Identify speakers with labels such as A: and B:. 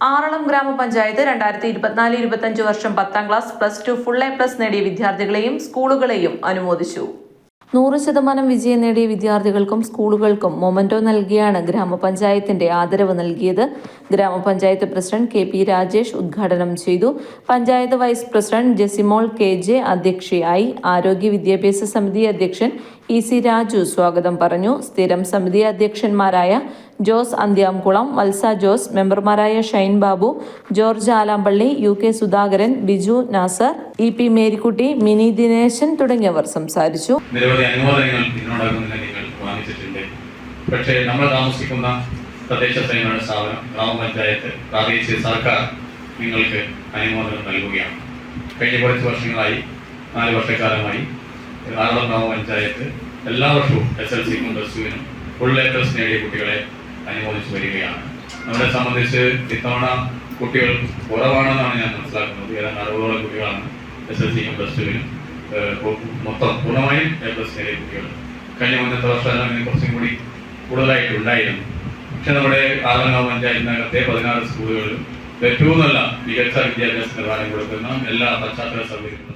A: ആറളം ഗ്രാമപഞ്ചായത്ത് രണ്ടായിരത്തി ഇരുപത്തിനാല് ഇരുപത്തഞ്ച് വർഷം പത്താം class plus two full A plus നേടിയ വിദ്യാർത്ഥികളെയും സ്കൂളുകളെയും അനുമോദിച്ചു. നൂറ് ശതമാനം വിജയം നേടിയ വിദ്യാർത്ഥികൾക്കും സ്കൂളുകൾക്കും മൊമന്റോ നൽകിയാണ് ഗ്രാമപഞ്ചായത്തിന്റെ ആദരവ് നൽകിയത്. ഗ്രാമപഞ്ചായത്ത് പ്രസിഡന്റ് കെ പി രാജേഷ് ഉദ്ഘാടനം ചെയ്തു. Panchayat vice president Jesimol K J അധ്യക്ഷയായി ആരോഗ്യ വിദ്യാഭ്യാസ സമിതി അധ്യക്ഷൻ ഇ സി രാജു സ്വാഗതം പറഞ്ഞു. സ്ഥിരം സമിതി അധ്യക്ഷന്മാരായ ജോസ് അന്ത്യാംകുളം വത്സ ജോസ് മെമ്പർമാരായ Shine Babu George Alampally U K Sudhakaran Biju Nasar E P Marykutty Mini Dineshan തുടങ്ങിയവർ സംസാരിച്ചു.
B: പക്ഷേ നമ്മൾ താമസിക്കുന്ന തദ്ദേശ സ്വയംഭരണ സ്ഥാപനം. ഗ്രാമപഞ്ചായത്ത് പ്രാദേശിക സർക്കാർ നിങ്ങൾക്ക് അനുമോദനം നൽകുകയാണ്. കഴിഞ്ഞ കുറച്ച് വർഷങ്ങളായി നാല് വർഷക്കാലമായി ആറളം ഗ്രാമപഞ്ചായത്ത് എല്ലാ വർഷവും എസ് എൽ സിക്കും പ്ലസ് ടുവിനും ഫുൾ ലേറ്റേഴ്സ് നേടിയ കുട്ടികളെ അനുമോദിച്ചു വരികയാണ്. നമ്മളെ സംബന്ധിച്ച് ഇത്തവണ കുട്ടികൾ കുറവാണെന്നാണ് ഞാൻ മനസ്സിലാക്കുന്നത്. ഏതാണ്ട് അറുപതോളം കുട്ടികളാണ് എസ് എൽ സിക്കും പ്ലസ് ടുവിനും മൊത്തം പൂർണമായും എ പ്ലസ് നേടിയ കുട്ടികൾ. കഴിഞ്ഞ മുന്നത്തെ വർഷം കുറച്ചും കൂടി കൂടുതലായിട്ട് ഉണ്ടായിരുന്നു പക്ഷെ നമ്മുടെ ആറങ്ങാവ് പഞ്ചായത്തിനകത്തെ പതിനാറ് സ്കൂളുകളിലും ഏറ്റവും നല്ല മികച്ച വിദ്യാഭ്യാസ നിലവാരം കൊടുക്കുന്ന എല്ലാ പശ്ചാത്തല സൗകര്യങ്ങളും